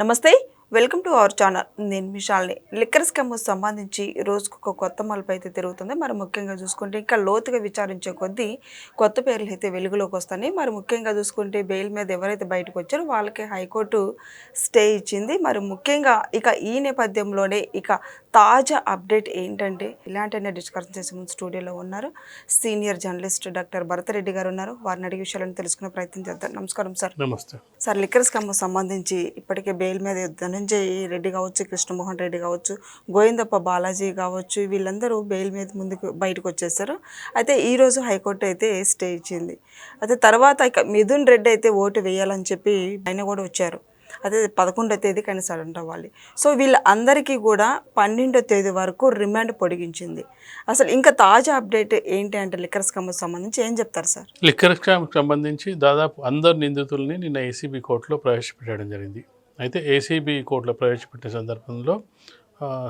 నమస్తే. Welcome to our channel. నేను విశాల్ని లిక్కర్ స్కమ్ సంబంధించి రోజుకు ఒక కొత్త మలుపు అయితే తిరుగుతుంది. మరి ముఖ్యంగా చూసుకుంటే ఇంకా లోతుగా విచారించే కొద్దీ కొత్త పేర్లు అయితే వెలుగులోకి వస్తాయి మరి ముఖ్యంగా చూసుకుంటే బెయిల్ మీద ఎవరైతే బయటకు వచ్చారో వాళ్ళకి హైకోర్టు స్టే ఇచ్చింది. మరి ముఖ్యంగా ఇక ఈ నేపథ్యంలోనే ఇక తాజా అప్డేట్ ఏంటంటే ఇలాంటి డిస్కషన్ చేసే ముందు స్టూడియోలో ఉన్నారు. సీనియర్ జర్నలిస్ట్ డాక్టర్ భరతరెడ్డి గారు ఉన్నారు. వారిని అడిగే విషయాలను తెలుసుకునే ప్రయత్నం చేద్దాం. నమస్కారం సార్. నమస్తే. సార్ లిక్కర్ స్కమ్ సంబంధించి ఇప్పటికే బెయిల్ మీద ధనంజయ్ రెడ్డి కావచ్చు కృష్ణమోహన్ రెడ్డి కావచ్చు గోవిందప్ప బాలాజీ కావచ్చు వీళ్ళందరూ బెయిల్ మీద ముందుకు బయటకు వచ్చేస్తారు అయితే ఈరోజు హైకోర్టు అయితే స్టే ఇచ్చింది. అయితే తర్వాత ఇక మిథున్ రెడ్డి అయితే ఓటు వేయాలని చెప్పి ఆయన కూడా వచ్చారు. అదే పదకొండో తేదీ కానీ సడన్ అవ్వాలి సో వీళ్ళందరికీ కూడా పన్నెండో తేదీ వరకు రిమాండ్ పొడిగించింది. అసలు ఇంకా తాజా అప్డేట్ ఏంటి అంటే లిక్కర్ స్కమ్ సంబంధించి ఏం చెప్తారు సార్? లిక్కర్ స్కామ్కి సంబంధించి దాదాపు అందరు నిందితుల్ని నిన్న ఏసీబీ కోర్టులో ప్రవేశపెట్టడం జరిగింది. అయితే ఏసీబీ కోర్టులో ప్రవేశపెట్టే సందర్భంలో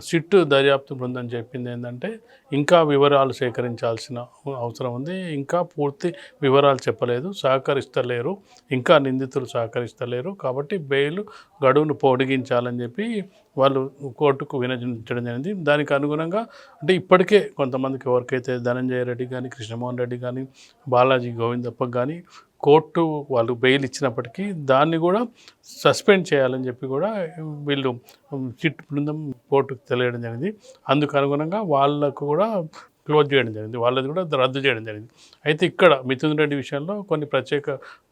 సిట్టు సిట్ దర్యాప్తు బృందం చెప్పింది ఏంటంటే ఇంకా వివరాలు సేకరించాల్సిన అవసరం ఉంది. ఇంకా పూర్తి వివరాలు చెప్పలేదు. సహకరిస్తలేరు. ఇంకా నిందితులు సహకరిస్తలేరు. కాబట్టి బెయిల్ గడువును పొడిగించాలని చెప్పి వాళ్ళు కోర్టుకు వినజించడం జరిగింది. దానికి అనుగుణంగా అంటే ఇప్పటికే కొంతమందికి ఎవరికైతే ధనంజయ రెడ్డి కానీ కృష్ణమోహన్ రెడ్డి కానీ బాలాజీ గోవిందప్ప కానీ కోర్టు వాళ్ళు బెయిల్ ఇచ్చినప్పటికీ దాన్ని కూడా సస్పెండ్ చేయాలని చెప్పి కూడా వీళ్ళు చిట్ బృందం కోర్టుకు తెలియడం జరిగింది. అందుకు అనుగుణంగా వాళ్ళకు కూడా కూడా క్లోజ్ చేయడం జరిగింది. వాళ్ళది కూడా రద్దు చేయడం జరిగింది. అయితే ఇక్కడ మిథున్ రెడ్డి విషయంలో కొన్ని ప్రత్యేక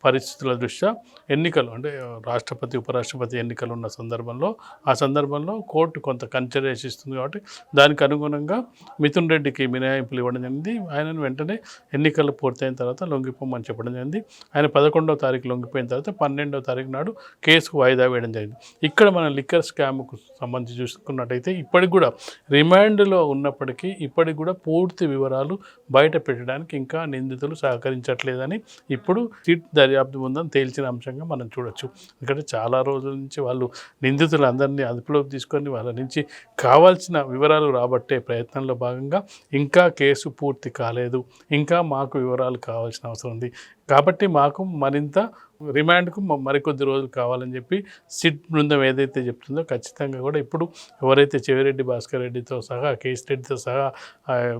పరిస్థితుల దృష్ట్యా ఎన్నికలు అంటే రాష్ట్రపతి ఉపరాష్ట్రపతి ఎన్నికలు ఉన్న సందర్భంలో ఆ సందర్భంలో కోర్టు కొంత కన్సిడరేషన్ ఇస్తుంది కాబట్టి దానికి అనుగుణంగా మిథున్ రెడ్డికి మినహాయింపులు ఇవ్వడం జరిగింది. ఆయనను వెంటనే ఎన్నికలు పూర్తయిన తర్వాత లొంగిపోమని చెప్పడం జరిగింది. ఆయన పదకొండవ తారీఖు లొంగిపోయిన తర్వాత పన్నెండవ తారీఖు నాడు కేసుకు వాయిదా వేయడం జరిగింది. ఇక్కడ మన లిక్కర్ స్కామ్కు సంబంధించి చూసుకున్నట్టయితే ఇప్పటికి కూడా రిమాండ్లో ఉన్నప్పటికీ ఇప్పటికి కూడా పూర్తి పూర్తి వివరాలు బయట పెట్టడానికి ఇంకా నిందితులు సహకరించట్లేదని ఇప్పుడు సిట్ దర్యాప్తు ఉందని తేల్చిన అంశంగా మనం చూడొచ్చు. ఎందుకంటే చాలా రోజుల నుంచి వాళ్ళు నిందితులందరినీ అదుపులోకి తీసుకొని వాళ్ళ నుంచి కావాల్సిన వివరాలు రాబట్టే ప్రయత్నంలో భాగంగా ఇంకా కేసు పూర్తి కాలేదు. ఇంకా మాకు వివరాలు కావాల్సిన అవసరం ఉంది. కాబట్టి మాకు మరింత రిమాండ్కు మరికొద్ది రోజులు కావాలని చెప్పి సిట్ బృందం ఏదైతే చెప్తుందో ఖచ్చితంగా కూడా ఇప్పుడు ఎవరైతే చెవిరెడ్డి భాస్కర్ రెడ్డితో సహా కేసు రెడ్డితో సహా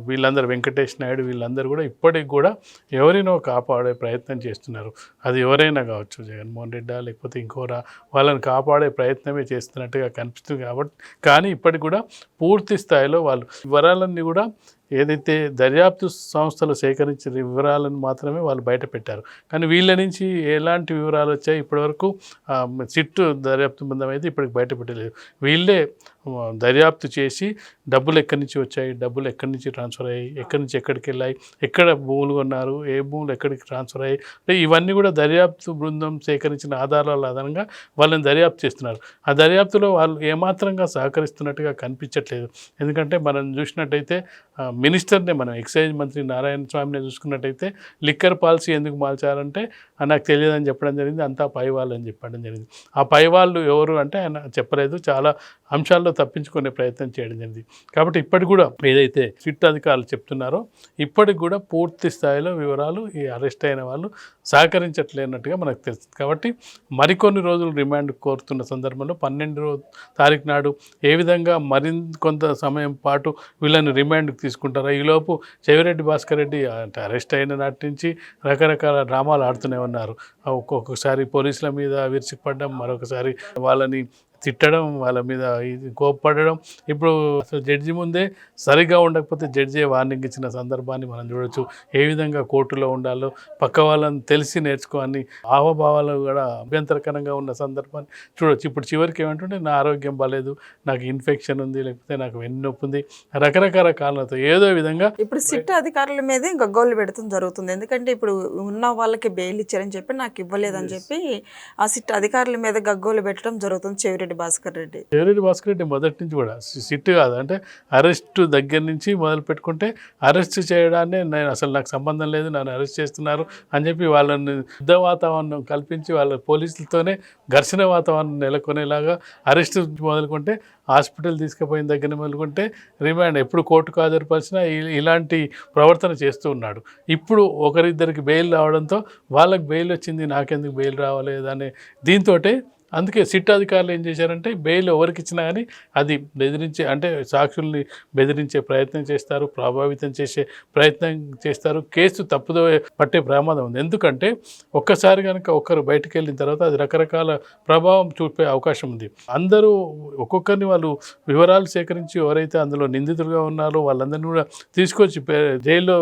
వీళ్ళందరూ వెంకటేష్ నాయుడు వీళ్ళందరూ కూడా ఇప్పటికి కూడా ఎవరినో కాపాడే ప్రయత్నం చేస్తున్నారు. అది ఎవరైనా కావచ్చు జగన్మోహన్ రెడ్డా లేకపోతే ఇంకోరా వాళ్ళని కాపాడే ప్రయత్నమే చేస్తున్నట్టుగా కనిపిస్తుంది కాబట్టి కానీ ఇప్పటికి కూడా పూర్తి స్థాయిలో వాళ్ళు వివరాలన్నీ కూడా ఏదైతే దర్యాప్తు సంస్థలు సేకరించిన వివరాలను మాత్రమే వాళ్ళు బయట పెట్టారు. కానీ వీళ్ళ నుంచి ఎలాంటి వివరాలు వచ్చాయి? ఇప్పటివరకు చిట్టు సిట్టు దర్యాప్తు బృందం అయితే ఇప్పటికి బయట పెట్టలేదు. వీళ్ళే దర్యాప్తు చేసి డబ్బులు ఎక్కడి నుంచి వచ్చాయి? డబ్బులు ఎక్కడి నుంచి ట్రాన్స్ఫర్ అయ్యాయి? ఎక్కడి నుంచి ఎక్కడికి వెళ్ళాయి? ఎక్కడ భూములు కొన్నారు? ఏ భూములు ఎక్కడికి ట్రాన్స్ఫర్ అయ్యాయి? అంటే ఇవన్నీ కూడా దర్యాప్తు బృందం సేకరించిన ఆధారాల ఆధారంగా వాళ్ళని దర్యాప్తు చేస్తున్నారు. ఆ దర్యాప్తులో వాళ్ళు ఏమాత్రంగా సహకరిస్తున్నట్టుగా కనిపించట్లేదు. ఎందుకంటే మనం చూసినట్టయితే మినిస్టర్నే మనం ఎక్సైజ్ మంత్రి నారాయణ స్వామిని చూసుకున్నట్టయితే లిక్కర్ పాలసీ ఎందుకు మార్చారంటే "ఆ, నాకు తెలియదని చెప్పడం జరిగింది అంతా పై వాళ్ళు అని చెప్పడం జరిగింది. ఆ పై వాళ్ళు ఎవరు అంటే ఆయన చెప్పలేదు. చాలా అంశాల్లో తప్పించుకునే ప్రయత్నం చేయడం జరిగింది. కాబట్టి ఇప్పటికి కూడా ఏదైతే సిట్ అధికారులు చెప్తున్నారో ఇప్పటికి కూడా పూర్తి స్థాయిలో వివరాలు ఈ అరెస్ట్ అయిన వాళ్ళు సహకరించట్లేనట్టుగా మనకు తెలుస్తుంది. కాబట్టి మరికొన్ని రోజులు రిమాండ్ కోరుతున్న సందర్భంలో పన్నెండు రోజు తారీఖు నాడు ఏ విధంగా మరింత కొంత సమయం పాటు వీళ్ళని రిమాండ్కి తీసుకుంటారా? ఈలోపు చెవిరెడ్డి భాస్కర్ రెడ్డి అంటే అరెస్ట్ అయిన నాటి నుంచి రకరకాల డ్రామాలు ఆడుతూనే ఉన్నారు. ఒక్కొక్కసారి పోలీసుల మీద విరిచిపడడం మరొకసారి వాళ్ళని తిట్టడం వాళ్ళ మీద ఇది కోప్పడడం. ఇప్పుడు అసలు జడ్జి ముందే సరిగా ఉండకపోతే జడ్జి వార్నింగ్ ఇచ్చిన సందర్భాన్ని మనం చూడొచ్చు. ఏ విధంగా కోర్టులో ఉండాలో పక్క వాళ్ళని తెలిసి నేర్చుకోని హావభావాలు కూడా అభ్యంతరకరంగా ఉన్న సందర్భాన్ని చూడొచ్చు. ఇప్పుడు చివరికి ఏమంటుంటే నా ఆరోగ్యం బాగాలేదు నాకు ఇన్ఫెక్షన్ ఉంది లేకపోతే నాకు వెన్నొప్పి ఉంది. రకరకాల కారణాలతో ఏదో విధంగా ఇప్పుడు సిట్ అధికారుల మీదే గగ్గోలు పెడతాం జరుగుతుంది. ఎందుకంటే ఇప్పుడు ఉన్న వాళ్ళకి బెయిల్ ఇచ్చారని చెప్పి నాకు ఇవ్వలేదని చెప్పి ఆ సిట్ అధికారుల మీద గగ్గోలు పెట్టడం జరుగుతుంది చెవిరెడ్డి భాస్కర్ రెడ్డి. చెవిరెడ్డి భాస్కర్ రెడ్డి మొదటి నుంచి కూడా సిట్ కాదు. అంటే అరెస్ట్ దగ్గర నుంచి మొదలు పెట్టుకుంటే అరెస్ట్ చేయడాన్ని నేను అసలు నాకు సంబంధం లేదు నన్ను అరెస్ట్ చేస్తున్నారు అని చెప్పి వాళ్ళని యుద్ధ వాతావరణం కల్పించి వాళ్ళ పోలీసులతోనే ఘర్షణ వాతావరణం నెలకొనేలాగా అరెస్ట్ మొదలుకుంటే హాస్పిటల్ తీసుకుపోయిన దగ్గర మొదలుకుంటే రిమాండ్ ఎప్పుడు కోర్టుకు హాజరుపరిచినా ఇలాంటి ప్రవర్తన చేస్తూ ఉన్నాడు. ఇప్పుడు ఒకరిద్దరికి బెయిల్ రావడంతో వాళ్ళకి బెయిల్ వచ్చింది నాకెందుకు బెయిల్ రావలేదు అనే దీంతో అందుకే సిట్ అధికారులు ఏం చేశారంటే బెయిల్ ఎవరికి ఇచ్చినా కానీ అది బెదిరించే అంటే సాక్షుల్ని బెదిరించే ప్రయత్నం చేస్తారు ప్రభావితం చేసే ప్రయత్నం చేస్తారు. కేసు తప్పుదో పట్టే ప్రమాదం ఉంది. ఎందుకంటే ఒక్కసారి కనుక ఒక్కరు బయటకు వెళ్ళిన తర్వాత అది రకరకాల ప్రభావం చూపే అవకాశం ఉంది. అందరూ ఒక్కొక్కరిని వాళ్ళు వివరాలు సేకరించి ఎవరైతే అందులో నిందితులుగా ఉన్నారో వాళ్ళందరినీ కూడా తీసుకొచ్చి జైల్లో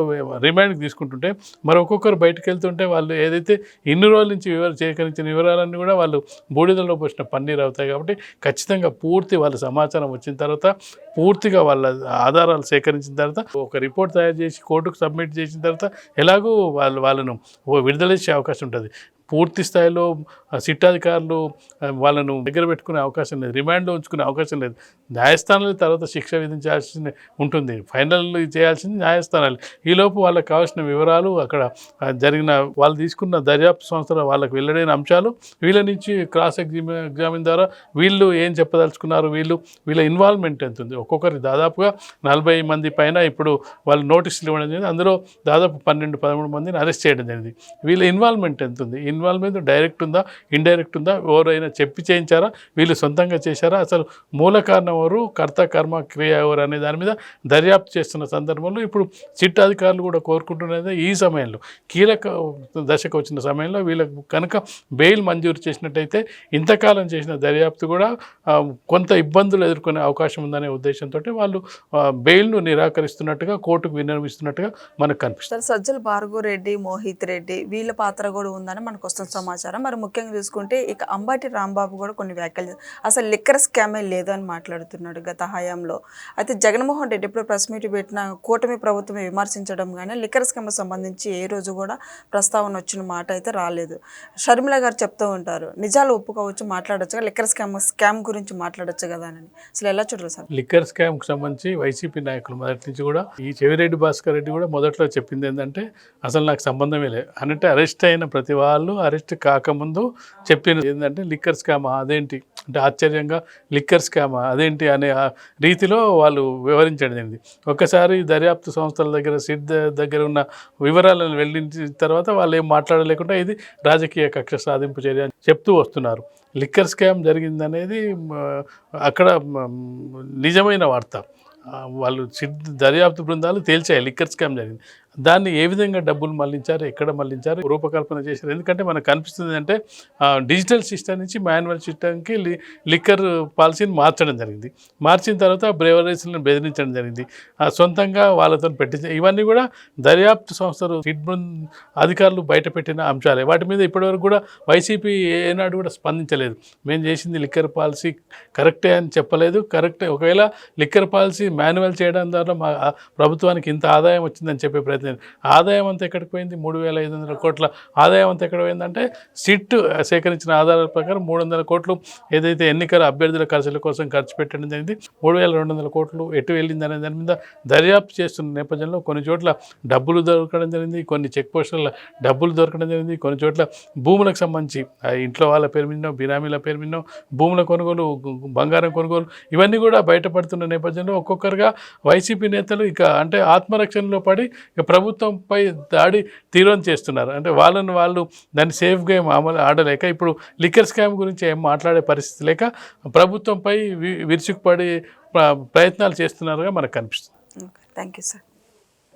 రిమాండ్కి తీసుకుంటుంటే మరి ఒక్కొక్కరు బయటకు వెళ్తుంటే వాళ్ళు ఏదైతే ఇన్ని రోజుల నుంచి వివరాలు సేకరించిన వివరాలన్నీ కూడా వాళ్ళు బూడిద బూడిదలో పోసిన పన్నీరు అవుతాయి కాబట్టి ఖచ్చితంగా పూర్తి వాళ్ళ సమాచారం వచ్చిన తర్వాత పూర్తిగా వాళ్ళ ఆధారాలు సేకరించిన తర్వాత ఒక రిపోర్ట్ తయారు చేసి కోర్టుకు సబ్మిట్ చేసిన తర్వాత ఎలాగో వాళ్ళు వాళ్ళను విడుదల చేసే అవకాశం ఉంటుంది. పూర్తి స్థాయిలో ఆ సిట్ అధికారులు వాళ్ళను దగ్గర పెట్టుకునే అవకాశం లేదు రిమాండ్లో ఉంచుకునే అవకాశం లేదు. న్యాయస్థానాలు తర్వాత శిక్ష విధించాల్సి ఉంటుంది. ఫైనల్ చేయాల్సింది న్యాయస్థానాలు. ఈలోపు వాళ్ళకి కావాల్సిన వివరాలు అక్కడ జరిగిన వాళ్ళు తీసుకున్న దర్యాప్తు సంస్థల వాళ్ళకి వెల్లడైన అంశాలు వీళ్ళ నుంచి క్రాస్ ఎగ్జామ్ ఎగ్జామిన్ ద్వారా వీళ్ళు ఏం చెప్పదలుచుకున్నారు వీళ్ళు వీళ్ళ ఇన్వాల్వ్మెంట్ ఎంత ఉంది? ఒక్కొక్కరి దాదాపుగా నలభై మంది పైన ఇప్పుడు వాళ్ళు నోటీసులు ఇవ్వడం జరిగింది. అందులో దాదాపు పన్నెండు పదమూడు మందిని అరెస్ట్ చేయడం జరిగింది. వీళ్ళ ఇన్వాల్వ్మెంట్ ఎంత ఉంది? ఇన్వాల్వ్మెంట్ డైరెక్ట్ ఉందా? ఇండైరెక్ట్ ఉందా? ఎవరైనా చెప్పి చేయించారా? వీళ్ళు సొంతంగా చేశారా? అసలు మూల కారణం ఎవరు? కర్త కర్మ క్రియ ఎవరు అనే దాని మీద దర్యాప్తు చేస్తున్న సందర్భంలో ఇప్పుడు సిట్ అధికారులు కూడా కోరుకుంటున్నది ఈ సమయంలో. కీలక దశకు వచ్చిన సమయంలో వీళ్ళకు కనుక బెయిల్ మంజూరు చేసినట్టయితే ఇంతకాలం చేసిన దర్యాప్తు కూడా కొంత ఇబ్బందులు ఎదుర్కొనే అవకాశం ఉందనే ఉద్దేశంతో వాళ్ళు బెయిల్ను నిరాకరిస్తున్నట్టుగా కోర్టుకు విన్నవిస్తున్నట్టుగా మనకు కనిపిస్తుంది. సజ్జల భార్గవ్ రెడ్డి మోహిత్ రెడ్డి వీళ్ళ పాత్ర కూడా ఉందని మనకు వస్తున్న సమాచారం. మరి ముఖ్యంగా చూసుకుంటే ఇక అంబాటి రాంబాబు కూడా కొన్ని వ్యాఖ్యలు అసలు లిక్కర్ స్కామే లేదు అని మాట్లాడుతున్నాడు గత హయాంలో. అయితే జగన్మోహన్ రెడ్డి ఇప్పుడు ప్రెస్ మీట్ పెట్టిన కూటమి ప్రభుత్వం విమర్శించడం కానీ లిక్కర్ స్కామ్ సంబంధించి ఏ రోజు కూడా ప్రస్తావన వచ్చిన మాట అయితే రాలేదు. షర్మిల గారు చెప్తూ ఉంటారు నిజాలు ఒప్పుకోవచ్చు మాట్లాడొచ్చు లిక్కర్ స్కామ్ స్కామ్ గురించి మాట్లాడచ్చు కదా అని. అసలు ఎలా చూడరు సార్? లిక్కర్ స్కామ్కి సంబంధించి వైసీపీ నాయకులు మొదటి నుంచి కూడా ఈ చెవిరెడ్డి భాస్కర్ రెడ్డి కూడా మొదట్లో చెప్పింది ఏంటంటే అసలు నాకు సంబంధమే లేదు అంటే అరెస్ట్ అయిన ప్రతి వాళ్ళు అరెస్ట్ కాకముందు చెప్పిన ఏంటంటే లిక్కర్ స్కామ్ అదేంటి? అంటే ఆశ్చర్యంగా లిక్కర్ స్కామ్ అదేంటి అనే రీతిలో వాళ్ళు వివరించడం ఒకసారి ఒక్కసారి దర్యాప్తు సంస్థల దగ్గర సిట్ ద- దగ్గర ఉన్న వివరాలను వెళ్ళిన తర్వాత వాళ్ళు ఏం మాట్లాడలేకుండా ఇది రాజకీయ కక్ష సాధింపు చర్య అని చెప్తూ వస్తున్నారు. లిక్కర్ స్కామ్ జరిగిందనేది అక్కడ నిజమైన వార్త. వాళ్ళు సిడ్ దర్యాప్తు బృందాలు తేల్చాయి. లిక్కర్ స్కామ్ జరిగింది. దాన్ని ఏ విధంగా డబ్బులు మళ్ళించారు ఎక్కడ మళ్ళించారు రూపకల్పన చేశారు? ఎందుకంటే మనకు కనిపిస్తుంది అంటే డిజిటల్ సిస్టమ్ నుంచి మాన్యువల్ సిస్టమ్కి లి లిక్కర్ పాలసీని మార్చడం జరిగింది. మార్చిన తర్వాత బ్రేవరీస్లను బెదిరించడం జరిగింది. ఆ, సొంతంగా వాళ్ళతో పెట్టించ ఇవన్నీ కూడా దర్యాప్తు సంస్థలు ఫిట్బృంద్ అధికారులు బయట పెట్టిన అంశాలే. వాటి మీద ఇప్పటివరకు కూడా వైసీపీ ఏనాడు కూడా స్పందించలేదు. మేము చేసింది లిక్కర్ పాలసీ కరెక్టే అని చెప్పలేదు. కరెక్టే. ఒకవేళ లిక్కర్ పాలసీ మాన్యువల్ చేయడం ద్వారా మా ప్రభుత్వానికి ఇంత ఆదాయం వచ్చిందని చెప్పే ప్రయత్నం ఆదాయం అంతా ఎక్కడికి పోయింది? మూడు వేల ఐదు వందల కోట్ల ఆదాయం అంతా ఎక్కడ పోయిందంటే సిట్ సేకరించిన ఆధారాల ప్రకారం మూడు వందల కోట్లు ఏదైతే ఎన్నికల అభ్యర్థుల ఖర్చుల కోసం ఖర్చు పెట్టడం జరిగింది మూడు వేల రెండు వందల కోట్లు ఎటు వెళ్ళింది అనే దాని మీద దర్యాప్తు చేస్తున్న నేపథ్యంలో కొన్ని చోట్ల డబ్బులు దొరకడం జరిగింది కొన్ని చెక్ పోస్టుల డబ్బులు దొరకడం జరిగింది కొన్ని చోట్ల భూములకు సంబంధించి ఇంట్లో వాళ్ళ పేరు మీద బినామీల పేరు మీద భూముల కొనుగోలు బంగారం కొనుగోలు ఇవన్నీ కూడా బయటపడుతున్న నేపథ్యంలో ఒక్కొక్కరుగా వైసీపీ నేతలు ఇక అంటే ఆత్మరక్షణలో పడి ఇక ప్రభుత్వంపై దాడి తీవ్రం చేస్తున్నారు. అంటే వాళ్ళని వాళ్ళు దాన్ని సేఫ్ గేమ్ అమలు ఆడలేక ఇప్పుడు లిక్కర్ స్కామ్ గురించి ఏం మాట్లాడే పరిస్థితి లేక ప్రభుత్వంపై వి- విరుచుకుపడి ప్రయత్నాలు చేస్తున్నారుగా మనకు కనిపిస్తుంది. Thank you sir